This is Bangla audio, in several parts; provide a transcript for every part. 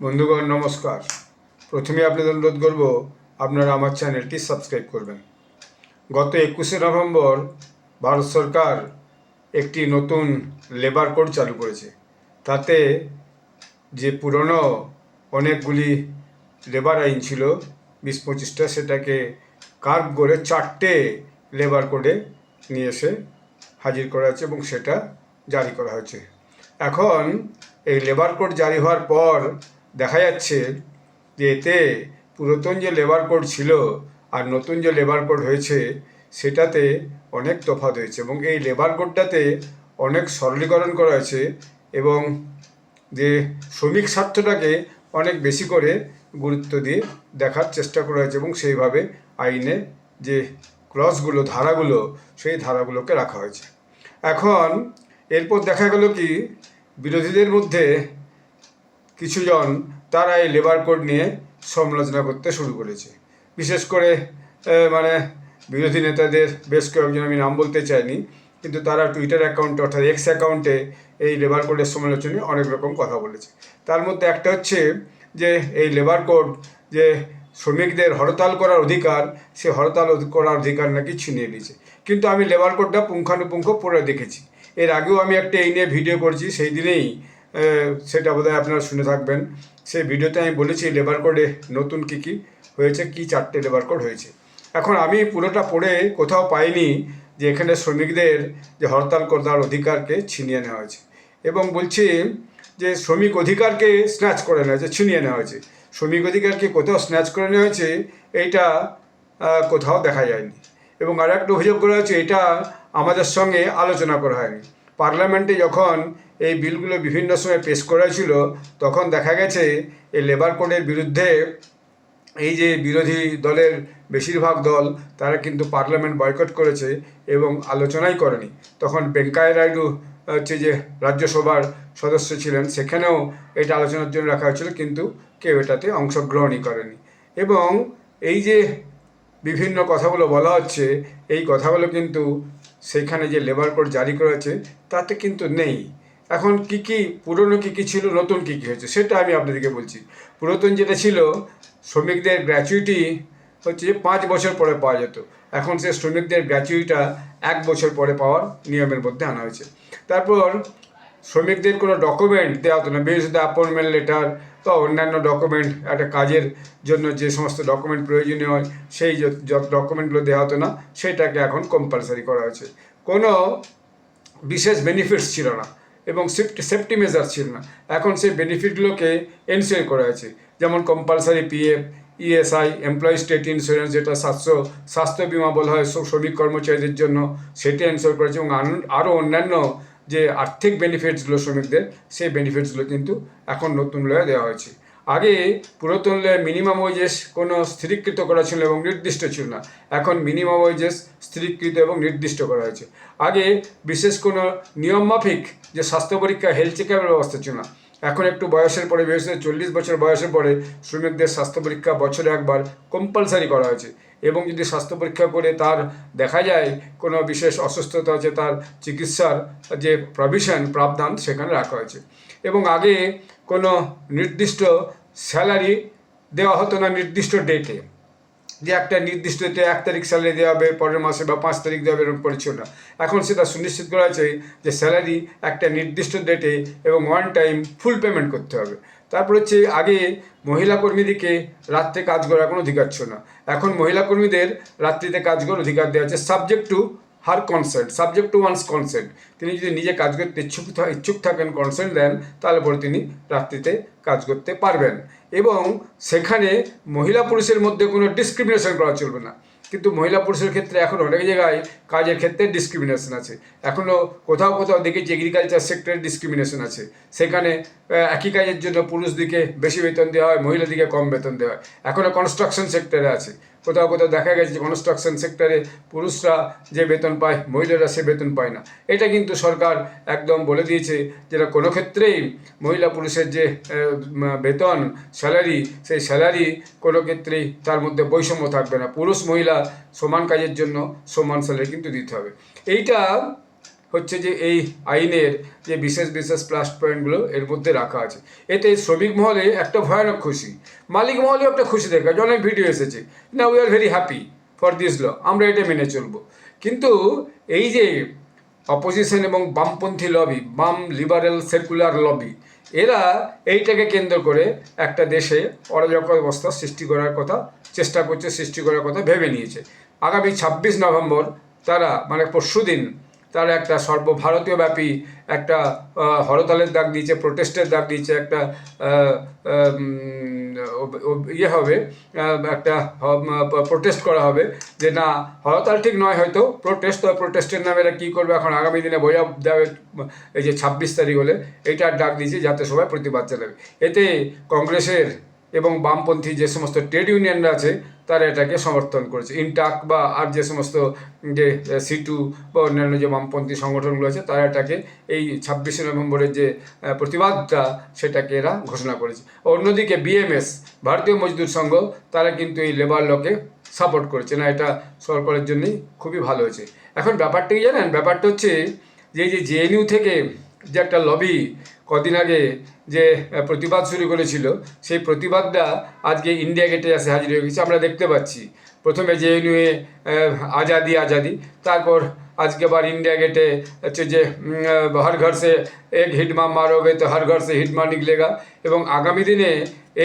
বন্ধুগণ, নমস্কার। প্রথমে আপনাদের অনুরোধ করব, আপনারা আমার চ্যানেলটি সাবস্ক্রাইব করবেন। গত একুশে নভেম্বর ভারত সরকার একটি নতুন লেবার কোড চালু করেছে। তাতে যে পুরনো অনেকগুলি লেবার আইন ছিল, বিশ পঁচিশটা, সেটাকে কার্ভ করে চারটে লেবার কোডে নিয়ে এসে হাজির করা হয়েছে এবং সেটা জারি করা হয়েছে। এখন এই লেবার কোড জারি হওয়ার পর দেখা যাচ্ছে যে এতে পুরাতন যে লেবার কোড ছিল আর নতুন যে লেবার কোড হয়েছে, সেটাতে অনেক তফাৎ হয়েছে এবং এই লেবার কোডটাতে অনেক সরলীকরণ করা হয়েছে এবং যে শ্রমিক স্বার্থটাকে অনেক বেশি করে গুরুত্ব দিয়ে দেখার চেষ্টা করা হয়েছে এবং সেইভাবে আইনে যে ক্লসগুলো ধারাগুলো, সেই ধারাগুলোকে রাখা হয়েছে। এখন এরপর দেখা গেল কি, বিরোধীদের মধ্যে কিছুজন তারা এই লেবার কোড নিয়ে সমালোচনা করতে শুরু করেছে। বিশেষ করে মানে বিরোধী নেতাদের বেশ কয়েকজন আমি নাম বলতে চাইনি, কিন্তু তারা টুইটার অ্যাকাউন্টে অর্থাৎ এক্স অ্যাকাউন্টে এই লেবার কোডের সমালোচনায় অনেক রকম কথা বলেছে। তার মধ্যে একটা হচ্ছে যে, এই লেবার কোড যে শ্রমিকদের হরতাল করার অধিকার, সে হরতাল করার অধিকার নাকি ছিনিয়ে নিয়েছে। কিন্তু আমি লেবার কোডটা পুঙ্খানুপুঙ্খ পড়ে দেখেছি। এর আগেও আমি একটা এই নিয়ে ভিডিও করছি, সেই দিনেই সেটা বোধহয় আপনারা শুনে থাকবেন। সেই ভিডিওতে আমি বলেছি লেবার কোডে নতুন কী কী হয়েছে, কি চারটে লেবার কোড হয়েছে। এখন আমি পুরোটা পড়ে কোথাও পাইনি যে এখানে শ্রমিকদের যে হরতাল করার অধিকারকে ছিনিয়ে নেওয়া হয়েছে। এবং বলছি যে শ্রমিক অধিকারকে স্ন্যাচ করে নেওয়া হয়েছে, ছিনিয়ে নেওয়া হয়েছে। শ্রমিক অধিকারকে কোথাও স্ন্যাচ করে নেওয়া হয়েছে, এইটা কোথাও দেখা যায়নি। এবং আর একটা অভিযোগ করা হচ্ছে এটা আমাদের সঙ্গে আলোচনা করা হয়নি। পার্লামেন্টে যখন এই বিলগুলো বিভিন্ন সময় পেশ করা হয়েছিল তখন দেখা গেছে এই লেবার কোডের বিরুদ্ধে এই যে বিরোধী দলের বেশিরভাগ দল, তারা কিন্তু পার্লামেন্ট বয়কট করেছে এবং আলোচনাই করেনি। তখন ভেঙ্কাইয়া নাইডু হচ্ছে যে রাজ্যসভার সদস্য ছিলেন, সেখানেও এটা আলোচনার জন্য রাখা হয়েছিল, কিন্তু কেউ এটাতে অংশগ্রহণই করেনি। এবং এই যে বিভিন্ন কথাগুলো বলা হচ্ছে, এই কথাগুলো কিন্তু সেইখানে যে লেবার কোড জারি করা হয়েছে, তাতে কিন্তু নেই। এখন কি কি পুরনো কি কি ছিল, নতুন কি কি হয়েছে, সেটা আমি আপনাদেরকে বলছি। পুরাতন যেটা ছিল, শ্রমিকদের গ্র্যাচুইটি হচ্ছে পাঁচ বছর পরে পাওয়া যেত। এখন সে শ্রমিকদের গ্র্যাচুইটিটা এক বছর পরে পাওয়ার নিয়মের মধ্যে আনা হয়েছে। তারপর শ্রমিকদের কোনো ডকুমেন্ট দেওয়া হতো না, বিশেষত অ্যাপয়েন্টমেন্ট লেটার বা অন্যান্য ডকুমেন্ট একটা কাজের জন্য যে সমস্ত ডকুমেন্ট প্রয়োজনীয় হয়, সেই ডকুমেন্টগুলো দেওয়া হতো না, সেটাকে এখন কম্পালসারি করা হয়েছে। কোনো বিশেষ বেনিফিটস ছিল না এবং সেফটি সেফটি মেজার ছিল না। এখন সেই বেনিফিটগুলোকে এনশিওর করা হয়েছে। যেমন compulsory PF ESI employee state insurance যেটা স্বাস্থ্য স্বাস্থ্য বিমা বলা হয়, শ্রমিক কর্মচারীদের জন্য, সেটা এনশিওর করেছে এবং আরও অন্যান্য যে আর্থিক বেনিফিটসগুলো শ্রমিকদের, সেই বেনিফিটসগুলো কিন্তু এখন নতুন লয়ে দেওয়া হয়েছে। আগে পুরাতন লয়ে মিনিমাম ওয়েজেস কোনো স্থিরীকৃত করা ছিল এবং নির্দিষ্ট ছিল না। এখন মিনিমাম ওয়েজেস স্থিরীকৃত এবং নির্দিষ্ট করা হয়েছে। আগে বিশেষ কোনো নিয়মমাফিক যে স্বাস্থ্য পরীক্ষা হেলথ চেকআপের ব্যবস্থা ছিল না। এখন একটু বয়সের পরে বিশেষ করে চল্লিশ বছর বয়সের পরে শ্রমিকদের স্বাস্থ্য পরীক্ষা বছরে একবার কম্পালসারি করা হয়েছে। এবং যদি স্বাস্থ্য পরীক্ষা করে তার দেখা যায় কোনো বিশেষ অসুস্থতা আছে তার চিকিৎসার যে প্রভিশন প্রাবধান সেখানে রাখা হয়েছে। এবং আগে কোনো নির্দিষ্ট স্যালারি দেওয়া হতো না নির্দিষ্ট ডেটে যে একটা নির্দিষ্ট ডেটে এক তারিখ স্যালারি দেওয়া হবে, পরের মাসে বা পাঁচ তারিখ দেওয়া হবে এরকম করে ছিল না। এখন সেটা সুনিশ্চিত করা আছে যে স্যালারি একটা নির্দিষ্ট ডেটে এবং ওয়ান টাইম ফুল পেমেন্ট করতে হবে। তারপর হচ্ছে আগে মহিলা কর্মীদেরকে রাত্রে কাজ করার কোনো অধিকার ছিল না। এখন মহিলা কর্মীদের রাত্রিতে কাজ করার অধিকার দেওয়া হচ্ছে subject to her consent subject to once consent তিনি যদি নিজে কাজ করতে ইচ্ছুক ইচ্ছুক থাকেন কনসেন্ট দেন, তাহলে পরে তিনি রাত্রিতে কাজ করতে পারবেন। এবং সেখানে মহিলা পুরুষের মধ্যে কোনো ডিসক্রিমিনেশন করা চলবে না। কিন্তু মহিলা পুরুষের ক্ষেত্রে এখন অনেক জায়গায় কাজের ক্ষেত্রে ডিসক্রিমিনেশন আছে। এখনও কোথাও কোথাও দেখেছি এগ্রিকালচার সেক্টরে ডিসক্রিমিনেশন আছে। সেখানে একই কাজের জন্য পুরুষদিকে বেশি বেতন দেওয়া হয়, মহিলাদিকে কম বেতন দেওয়া হয়। এখনও কনস্ট্রাকশন সেক্টরে আছে। কোথাও কোথাও দেখা গেছে যে কনস্ট্রাকশন সেক্টরে পুরুষরা যে বেতন পায়, মহিলারা সে বেতন পায় না। এটা কিন্তু সরকার একদম বলে দিয়েছে যেটা কোনো ক্ষেত্রেই মহিলা পুরুষের যে বেতন স্যালারি সেই স্যালারি কোনো ক্ষেত্রেই তার মধ্যে বৈষম্য থাকবে না। পুরুষ মহিলা সমান কাজের জন্য সমান স্যালারি কিন্তু দিতে হবে। এইটা হচ্ছে যে এই আইনের যে বিশেষ বিশেষ প্লাস পয়েন্টগুলো এর মধ্যে রাখা আছে। এতে শ্রমিক মহলে একটা ভয়ানক খুশি। মালিক মহলেও একটা খুশি দেখা যায়। অনেক ভিডিও এসেছে। না we are very happy for this law আমরা এটা মেনে চলবো। কিন্তু এই যে অপোজিশন এবং বামপন্থী লবি বাম লিবারেল সেকুলার লবি এরা এইটাকে কেন্দ্র করে একটা দেশে অরাজক অবস্থা সৃষ্টি করার কথা, চেষ্টা করছে সৃষ্টি করার কথা ভেবে নিয়েছে। আগামী ছাব্বিশ নভেম্বর তারা মানে পরশুদিন তারা একটা সর্বভারতীয় ব্যাপী একটা হরতালের দাগ দিয়েছে প্রোটেস্টের দাগ দিয়েছে, একটা ইয়ে হবে একটা প্রোটেস্ট করা হবে যে না, হরতাল ঠিক নয় হয়তো প্রোটেস্ট তো প্রোটেস্টের নামে এরা কী করবে এখন আগামী দিনে বোঝা দেবে, এই যে ছাব্বিশ তারিখ হলে এইটার ডাক দিয়েছে যাতে সবাই প্রতিবাদ চালাবে। এতে কংগ্রেসের এবং বামপন্থী যে সমস্ত ট্রেড ইউনিয়নরা আছে, তারা এটাকে সমর্থন করেছে। ইনটাক বা আর যে সমস্ত যে সিটু বা অন্যান্য যে বামপন্থী সংগঠনগুলো আছে, তারা এটাকে এই ছাব্বিশে নভেম্বরের যে প্রতিবাদটা, সেটাকে এরা ঘোষণা করেছে। অন্যদিকে বিএমএস ভারতীয় মজদুর সংঘ, তারা কিন্তু এই লেবার লকে সাপোর্ট করেছে। না, এটা সরকারের জন্যই খুবই ভালো হয়েছে। এখন ব্যাপারটা কি জানেন? ব্যাপারটা হচ্ছে যে যে জেএনইউ থেকে যে একটা লবি কদিন আগে যে প্রতিবাদ শুরু করেছিল, সেই প্রতিবাদটা আজকে ইন্ডিয়া গেটে এসে হাজির হয়ে গেছে, আমরা দেখতে পাচ্ছি। প্রথমে জেএনইউয়ে আজাদি আজাদি, তারপর আজকে আবার ইন্ডিয়া গেটে হচ্ছে যে হর ঘর সে এক হিটমা মারোগে তো হর ঘর সে হিটমা নিকলেগা। এবং আগামী দিনে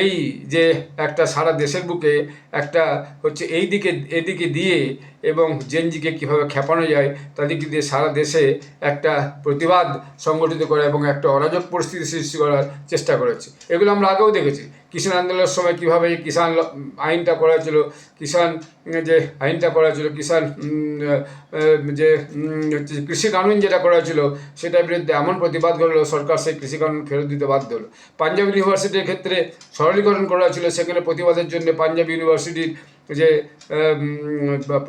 এই যে একটা সারা দেশের বুকে একটা হচ্ছে এই দিকে এদিকে দিয়ে এবং জেনজিকে কীভাবে খেপানো যায় তাদেরকে দিয়ে সারা দেশে একটা প্রতিবাদ সংগঠিত করা এবং একটা অরাজক পরিস্থিতি সৃষ্টি করার চেষ্টা করেছে। এগুলো আমরা আগেও দেখেছি। কিষাণ আন্দোলনের সময় কীভাবে কিষাণ আইনটা করা হয়েছিল, কিষাণ যে আইনটা করা হয়েছিল, কিষাণ যে কৃষি কানুন যেটা করা হয়েছিল, সেটার বিরুদ্ধে এমন প্রতিবাদ করল, সরকার সেই কৃষি কানুন ফেরত দিতে বাধ্য হলো। পাঞ্জাব ইউনিভার্সিটির ক্ষেত্রে সরলীকরণ করা হয়েছিল। সেখানে প্রতিবাদের জন্য পাঞ্জাব ইউনিভার্সিটির যে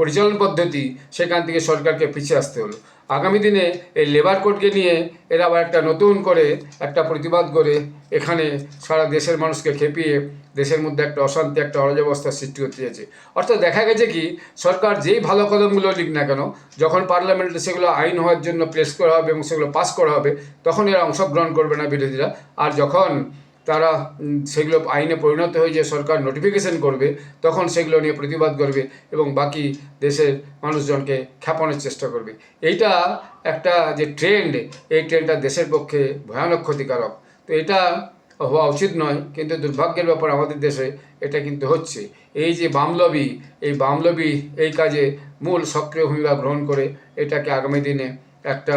পরিচালন পদ্ধতি, সেখান থেকে সরকারকে পিছিয়ে আসতে হলো। আগামী দিনে এই লেবার কোডকে নিয়ে এরা আবার একটা নতুন করে, একটা প্রতিবাদ করে এখানে সারা দেশের মানুষকে খেপিয়ে দেশের মধ্যে একটা অশান্তি, একটা অরাজবস্থার সৃষ্টি করতে চেয়েছে অর্থাৎ দেখা গেছে কি, সরকার যেই ভালো কদমগুলো লিখ না কেন, যখন পার্লামেন্টে সেগুলো আইন হওয়ার জন্য প্লেস করা হবে এবং সেগুলো পাস করা হবে, তখন এরা অংশগ্রহণ করবে না বিরোধীরা। আর যখন তারা সেগুলো আইনে পরিণত হয়ে যে সরকার নোটিফিকেশন করবে, তখন সেগুলো নিয়ে প্রতিবাদ করবে এবং বাকি দেশের মানুষজনকে খেপানোর চেষ্টা করবে। এইটা একটা যে ট্রেন্ড এই ট্রেন্ডটা দেশের পক্ষে ভয়ানক ক্ষতিকারক। তো এটা হওয়া উচিত নয়, কিন্তু দুর্ভাগ্যের ব্যাপার আমাদের দেশে এটা কিন্তু হচ্ছে। এই যে বামলবি এই বামলবি এই কাজে মূল সক্রিয় ভূমিকা গ্রহণ করে এটাকে আগামী দিনে একটা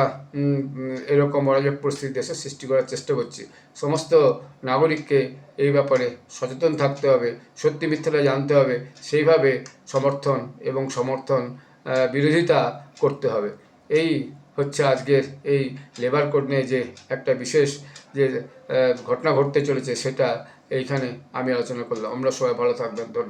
এরকম অরাজক পরিস্থিতি দেশে সৃষ্টি করার চেষ্টা করছে। সমস্ত নাগরিককে এই ব্যাপারে সচেতন থাকতে হবে, সত্যি মিথ্যাটা জানতে হবে, সেইভাবে সমর্থন এবং সমর্থন বিরোধিতা করতে হবে। এই হচ্ছে আজকের এই লেবার কোড নিয়ে যে একটা বিশেষ যে ঘটনা ঘটতে চলেছে সেটা এইখানে আমি আলোচনা করলাম। আমরা সবাই ভালো থাকবেন। ধন্যবাদ।